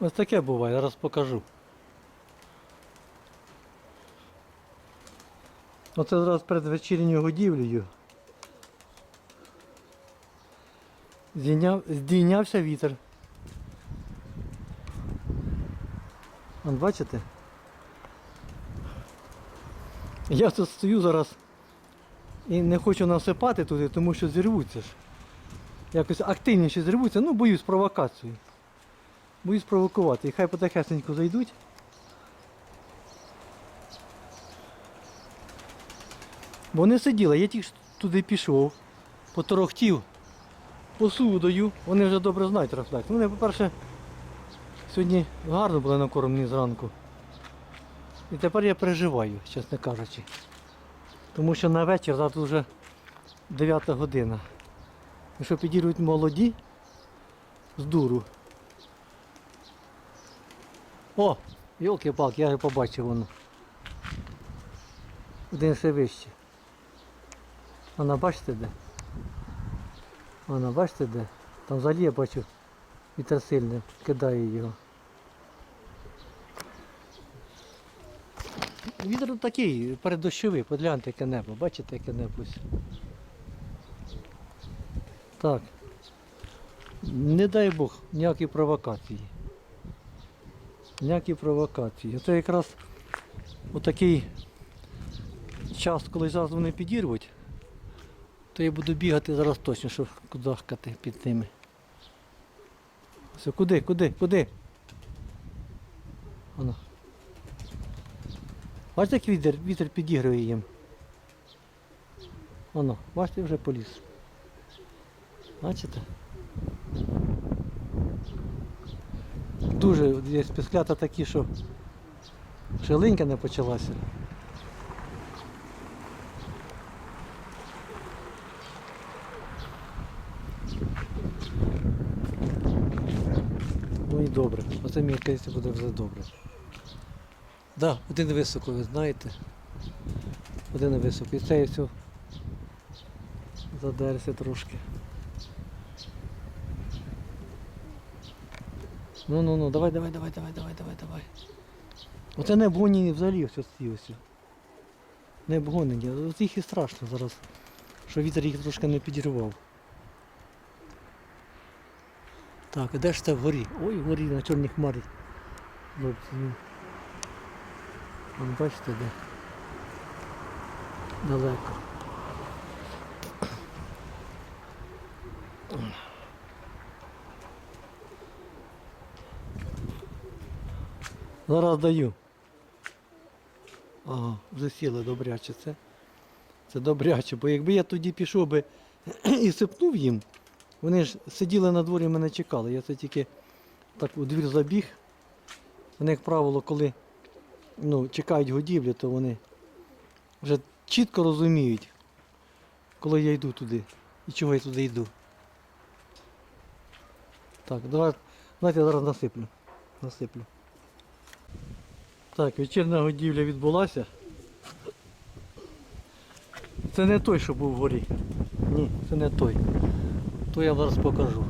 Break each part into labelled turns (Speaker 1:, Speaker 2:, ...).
Speaker 1: Ось таке буває, зараз покажу. Оце зараз перед вечірньою годівлею. Здійняв, здійнявся вітер. Вон, бачите? Я тут стою зараз і не хочу насипати туди, тому що зірвуться ж. Якось активніше зірвуться, ну боюсь провокацію. Боюсь провокувати. І хай потихесенько зайдуть. Бо вони сиділи, я тільки туди пішов, поторохтів посудою. Вони вже добре знають рефлекс. Вони, по-перше, сьогодні гарно були накормлені зранку. І тепер я переживаю, чесно кажучи. Тому що на вечір завтра вже 9 година. Якщо підірвуть молоді з дуру. О! Йолки-палки, я вже побачив воно. Один ще вище. Вона бачите де? Вона бачите де? Там взагалі я бачу вітер сильний, кидає його. Вітер такий, передощовий, погляньте яке небо, бачите яке небо. Так. Не дай Бог, ніякі провокації. Ніякі провокації. Це якраз отакий час, коли зараз вони підірвуть, то я буду бігати зараз точно, щоб кудахкати під ними. Все, куди, куди, куди? Воно. Бачите, як вітер, вітер підігрує їм. Воно, бачите, вже поліз. Бачите? Дуже є пісклята такі, що шелинька не почалася. Ну і добре. Оце мені здається буде вже добре. Да, один високо, ви знаєте. Один високо. І це я все задерся трошки. Ну ну ну, давай, давай, давай, давай, давай, давай, давай. Оце не обгонені взагалі ось ці ось. Не обгонені. От їх і страшно зараз. Що вітер їх трошки не підірвав. Так, а де ж це вгорі? Ой, вгорі на чорній хмарі. Ну. Вон бачите де? Далеко. Зараз даю. Ага, вже сіли добряче це. Це добряче, бо якби я тоді пішов би і сипнув їм, вони ж сиділи на дворі мене чекали. Я це тільки так у двір забіг. Вони, як правило, коли ну, чекають годівлі, то вони вже чітко розуміють, коли я йду туди і чого я туди йду. Так, давай, давайте я зараз насиплю. Насиплю. Так, вечірня годівля відбулася. Це не той, що був вгорі. Ні, це не той. То я зараз покажу.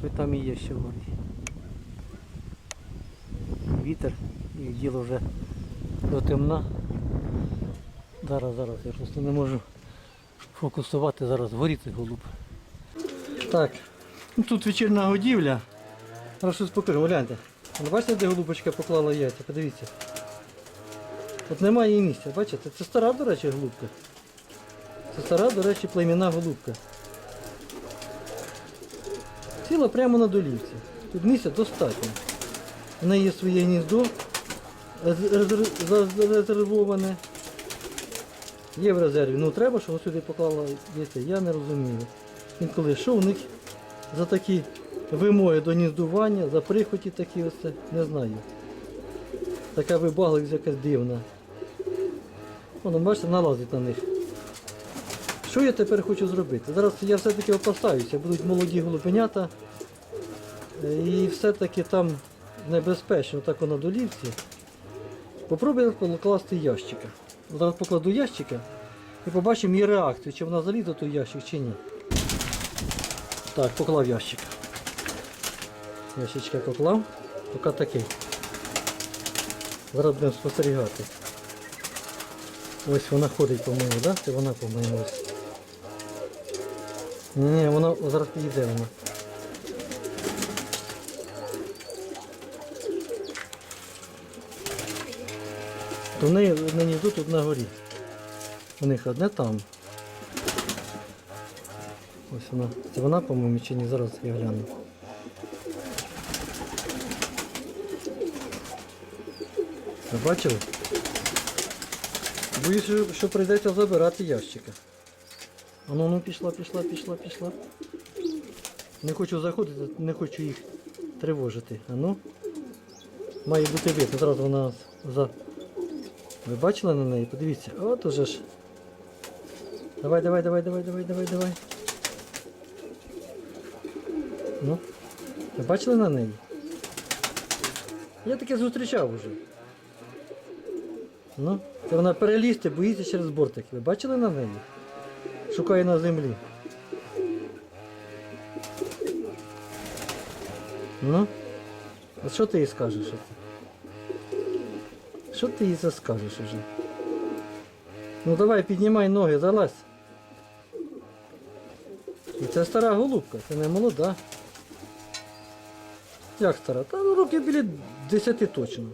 Speaker 1: Той там і є ще вгорі. Вітер і діло вже до темна. Зараз, зараз, я просто не можу фокусувати, зараз горіти голуб. Так, ну тут вечірня годівля. Зараз щось покажу, гляньте. Ви Бачите, де голубочка поклала яйця? Подивіться. От немає місця, бачите? Це стара, до речі, голубка. Це стара, до речі, племінна голубка. Сіла прямо на долівці. Тут місця достатньо. В неї є своє гніздо зарезервоване. Є в резерві. Ну треба, щоб сюди поклала яйця. Я не розумію. Інколи що у них за такі вимоги до гніздування, за прихоті такі ось, не знаю. Така вибаглик якась дивна. Воно, бачите, налазить на них. Що я тепер хочу зробити? Зараз я все-таки опасаюся, будуть молоді голубенята. Е, І все-таки там небезпечно, так воно долівці. Попробую покласти ящика. Зараз покладу ящика і побачимо її реакцію, чи вона залізе той ящик, чи ні. Так, поклав ящик. Ящички поклав, поки такий. Зараз будемо спостерігати. Ось вона ходить, по-моєму, да? Це вона, по-моєму, ось. Ні, вона зараз підійде вона. То в неї одне гніздо тут на горі. У них одне там. Ось вона. Це вона, по-моєму, чи ні? Зараз я гляну. Ви бачили? Боюсь, що- прийдеться забирати ящика. А ну, пішла, пішла, пішла, пішла. Не хочу заходити, не хочу їх тривожити. А ну. Має бути видно. Зараз вона за. Ви бачили на неї? Подивіться. От уже ж. Давай, давай, давай, давай, давай, давай, давай. Ну. Ви бачили на неї? Я таке зустрічав уже. Ну, це вона перелізти, боїться через бортик. Ви бачили на неї? Шукає на землі. Ну? А що ти їй скажеш? Що ти їй це скажеш уже? Ну давай піднімай ноги, залазь. І це стара голубка, це не молода. Як стара? Та ну років біля 10 точно.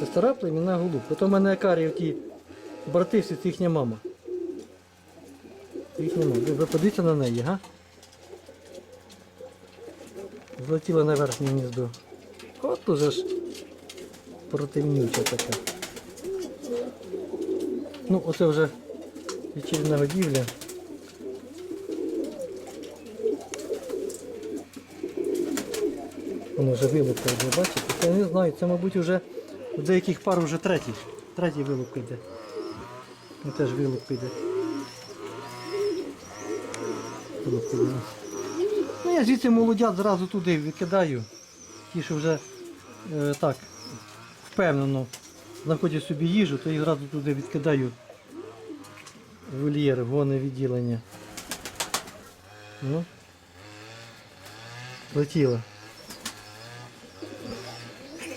Speaker 1: Це стара племінна голубка. То в мене акарії ті брати це їхня мама. Їхня мама. Ви, подивіться на неї, га? Злетіла на верхнє гніздо. От уже ж противнюча така. Ну, оце вже вечірня годівля. Воно вже вилупка йде, бачите? Це я не знаю, це, мабуть, вже у деяких пар вже третій. Третій вилупка йде. Ну теж вилупка йде. Вилупка йде. Ну я звідси молодят зразу туди викидаю. Ті, що вже е, так впевнено знаходять собі їжу, то їх зразу туди відкидаю в вольєр, гоне відділення. Ну. Летіла.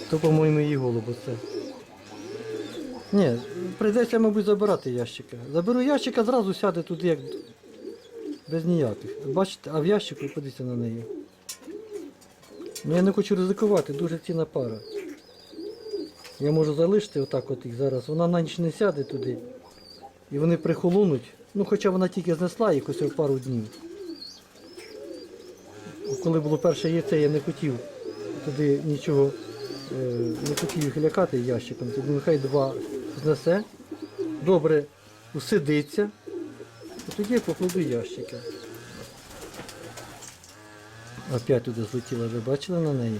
Speaker 1: То, по-моєму, її голубу це. Ні, прийдеться, мабуть, забирати ящика. Заберу ящика, зразу сяде туди, як без ніяких. Бачите, а в ящику подивіться на неї. Ну, Я не хочу ризикувати, дуже цінна пара. Я можу залишити отак от їх зараз. Вона на ніч не сяде туди. І вони прихолонуть. Ну, хоча вона тільки знесла їх ось пару днів. Коли було перше яйце, я не хотів туди нічого, не хотів їх лякати ящиком. Тоді нехай два знесе, добре усидиться, а тоді я покладу ящика. Опять туди злетіла, ви бачили на неї?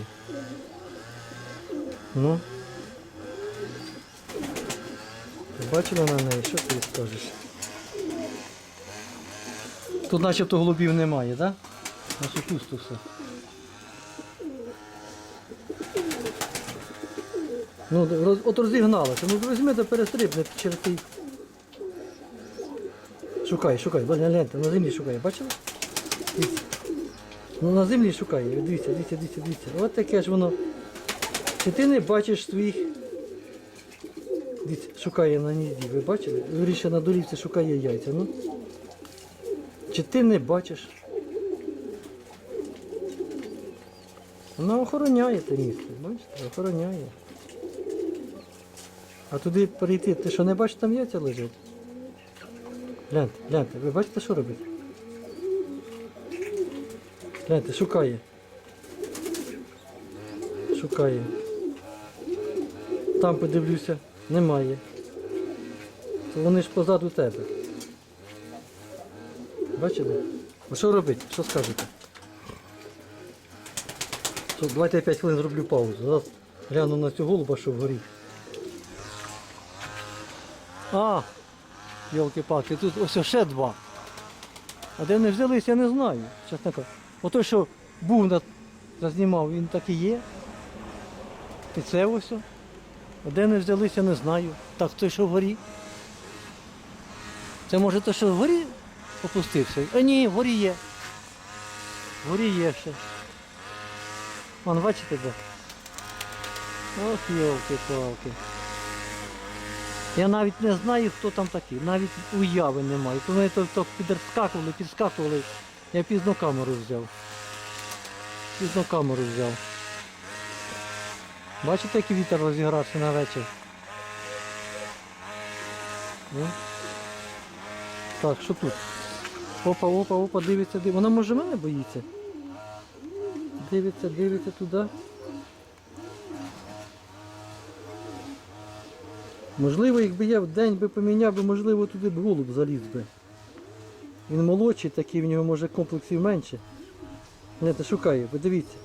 Speaker 1: Ну. Ви Бачили на неї, що ти скажеш? Тут начебто голубів немає, так? Да? Наче пусто все. Ну, роз, от розігналося. Ну візьми та перестрибне цей. Шукай, шукай, гляньте, на землі шукай, бачили? Ну на землі шукай, дивіться, дивіться, дивіться, дивіться. От таке ж воно. Чи ти не бачиш своїх. Дивіться, шукає на гнізді, ви бачили? Вирішує на долівці шукає яйця. Ну. Чи ти не бачиш? Вона охороняє те місце, бачите, охороняє. А туди перейти, ти що не бачиш, там яйця лежать? Гляньте, гляньте, ви бачите, що робить? Гляньте, шукає. Шукає. Там подивлюся, немає. То вони ж позаду тебе. Бачили? А що робити? Що скажете? Що, давайте я 5 хвилин зроблю паузу. Зараз гляну на цю голуба, що вгорі. А, йолки-палки, тут ось ще два. А де вони взялись, я не знаю. Чесно кажучи. Ото, що був на зазнімав, він так і є. І це ось. А де вони взялися, не знаю. Так, той, що вгорі. Це може той, що вгорі опустився? А ні, вгорі є. Вгорі є ще. Вон, бачите, де? Ох, йолки-палки. Я навіть не знаю, хто там такий. Навіть уяви немає. Вони то, то підскакували, підскакували. Я пізно камеру взяв. Пізно камеру взяв. Бачите, який вітер розігрався на вечір? Ну. Так, що тут? Опа, опа, опа, дивиться, дивиться. Вона може мене боїться. Дивиться, дивиться туди. Можливо, якби я в день би поміняв, можливо, туди б голуб заліз би. Він молодший, такий в нього може комплексів менше. Не, ти шукає, подивіться.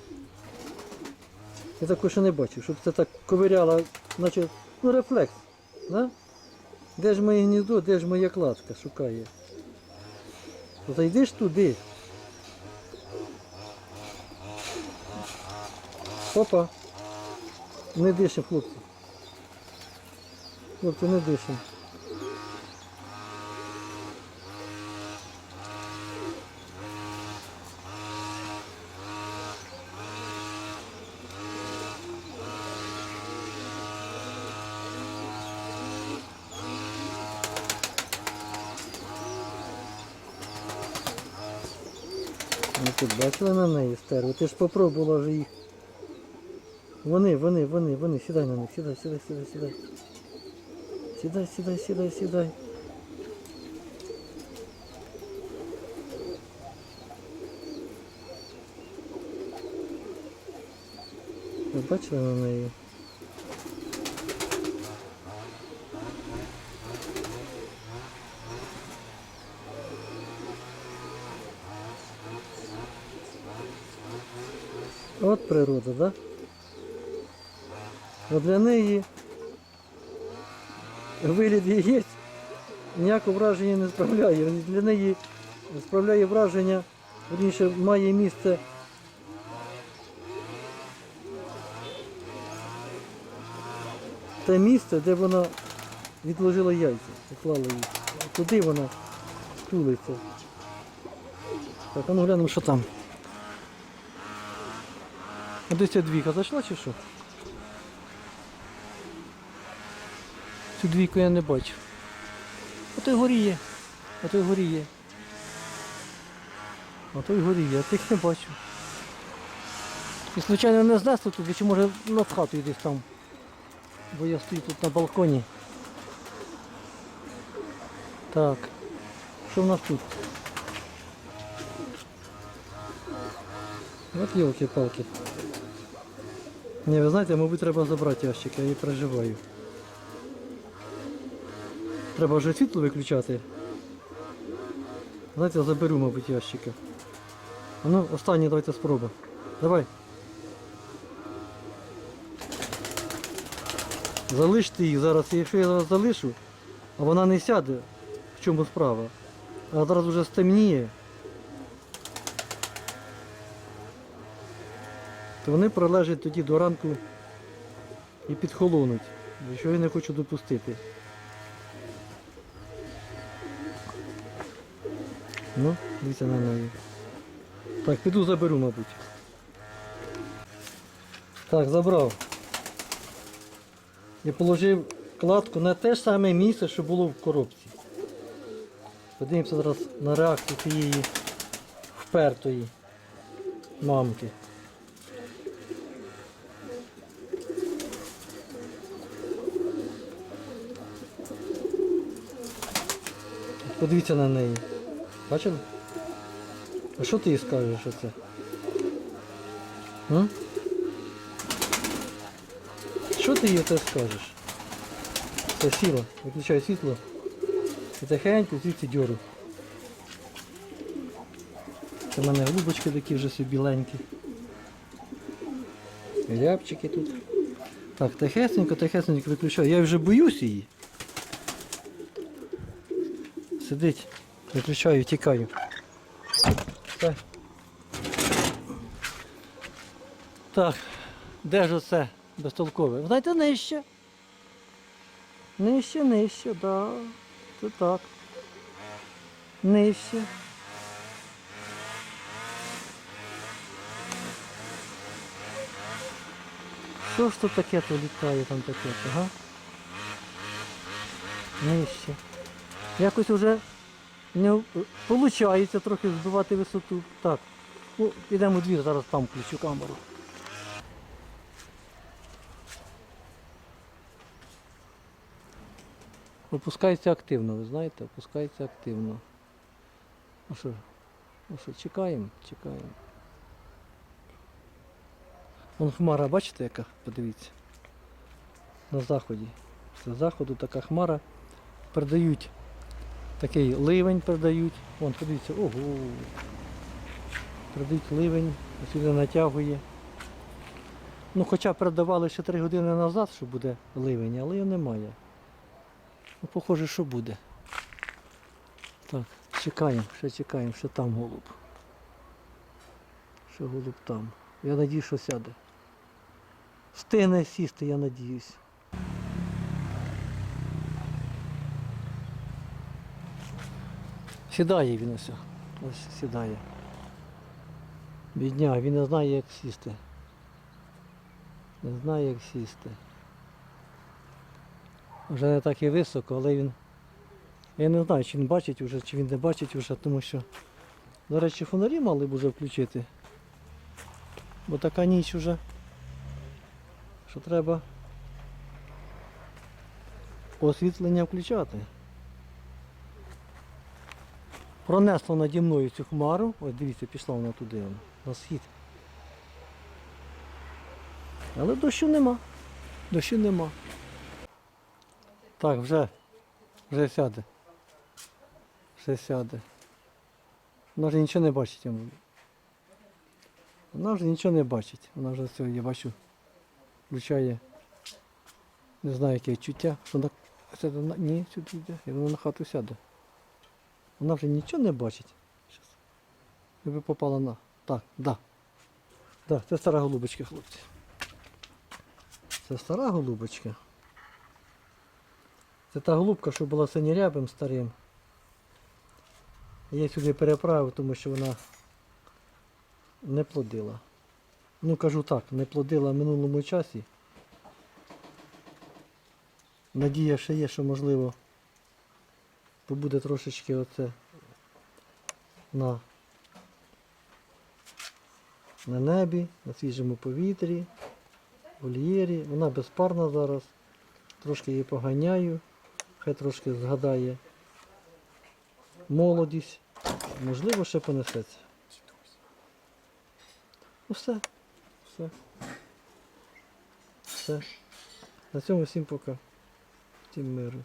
Speaker 1: Я такого ще не бачив, щоб це так ковиряло, наче, ну рефлекс. Да? Де ж моє гніздо, де ж моя кладка, шукає. Зайдеш туди. Опа. Не дишем, хлопці. Хлопці, не дишем. Ну тут бачили на неї стерву? Ти ж попробувала вже їх. Вони, вони, вони, вони, сідай на них, сідай, сідай, сідай, сідай. Сідай, сідай, сідай, сідай. Ви бачили на неї? От природа, да? От для неї вигляд яєць ніякого враження не справляє. Для неї справляє враження, вірніше, має місце те місце, де вона відложила яйця, поклала їх. Туди вона тулиться. Так, а ну глянемо, що там. Десь ця двійка зайшла чи що? Цю двійку я не бачу. А той горіє. А той горіє. А той горіє, а тих не бачу. І случайно не знесло туди, чи може над хатою десь там. Бо я стою тут на балконі. Так. Що в нас тут? От елки-палки. Ні, ви знаєте, мабуть, треба забрати ящик, я її переживаю. Треба вже світло виключати. Знаєте, я заберу, мабуть, ящики. Ну, останній давайте спроба. Давай. Залиште їх зараз, якщо я зараз залишу, а вона не сяде, в чому справа. А зараз вже стемніє. то вони пролежать тоді до ранку і підхолонуть, що я не хочу допустити. Ну, дивіться на неї. Так, піду заберу, мабуть. Так, забрав. Я положив кладку на те ж саме місце, що було в коробці. Подивимося зараз на реакцію цієї впертої мамки. Подивіться на неї. Бачили? А що ти їй скажеш що це? Що ти їй це скажеш? Це сіла, виключаю світло і тихенько звідси дьору. Це в мене голубочки такі вже собі біленькі. Рябчики тут. Так, тихесенько, тихесенько виключаю. Я вже боюсь її. Сидить, виключаю, тікаю. Все. Так, де ж оце безтолкове? Знаєте, нижче. Нижче, нижче, да. Це так. Нижче. Що ж тут таке то літає там таке? Ага. Нижче. Якось вже не виходить трохи збивати висоту. Так. Ну, підемо у двір, зараз там включу камеру. Опускається активно, ви знаєте, опускається активно. Ну що, ну що, чекаємо, чекаємо. Вон хмара, бачите, яка? Подивіться. На заході. З заходу така хмара. Передають такий ливень передають. Вон, подивіться, ого. Передають ливень, сюди натягує. Ну хоча передавали ще 3 години назад, що буде ливень, але його немає. Ну, похоже, що буде. Так, чекаємо, ще чекаємо, ще там голуб. Ще голуб там. Я надіюсь, що сяде. Встигне сісти, я надіюсь. Сідає він ось. Ось сідає. Бідня, він не знає, як сісти. Не знає, як сісти. Вже не так і високо, але він. Я не знаю, чи він бачить вже, чи він не бачить вже, тому що. До речі, фонарі мали б вже включити. Бо така ніч уже. Що треба освітлення включати. Пронесло наді мною цю хмару. Ось дивіться, пішла вона туди, на схід. Але дощу нема. Дощу нема. Так, вже, вже сяде. Вже сяде. Вона вже нічого не бачить. Вона вже нічого не бачить. Вона вже все, я бачу, включає. Не знаю, яке відчуття. Що вона сяде. Ні, сюди йде. Я думаю, на хату сяде. Вона вже нічого не бачить. Якби попала на. Так, да. Да, це стара голубочка, хлопці. Це стара голубочка. Це та голубка, що була синірябим старим. Я сюди переправив, тому що вона не плодила. Ну кажу так, не плодила в минулому часі. Надія ще є, що можливо побуде трошечки оце на, на небі, на свіжому повітрі, вольєрі. Вона безпарна зараз. Трошки її поганяю, хай трошки згадає молодість. Можливо, ще понесеться. Ну все. Все. Все. На цьому всім пока. Всім миру.